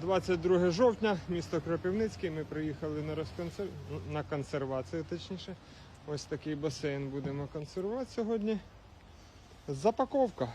22 жовтня, місто Кропивницький. Ми приїхали на, розконсер... на консервацію, точніше. Ось такий басейн будемо консервувати сьогодні. Запаковка.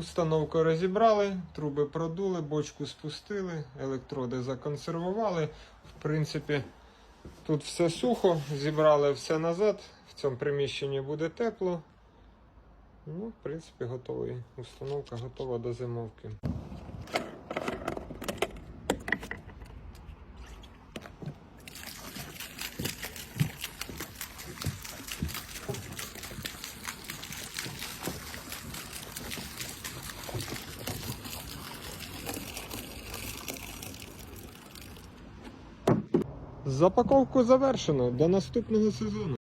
Установку розібрали, труби продули, бочку спустили, електроди законсервували. В принципі, тут все сухо, зібрали все назад. В цьому приміщенні буде тепло. Ну, в принципі, готовий. Установка готова до зимовки. Запаковку завершено до наступного сезону.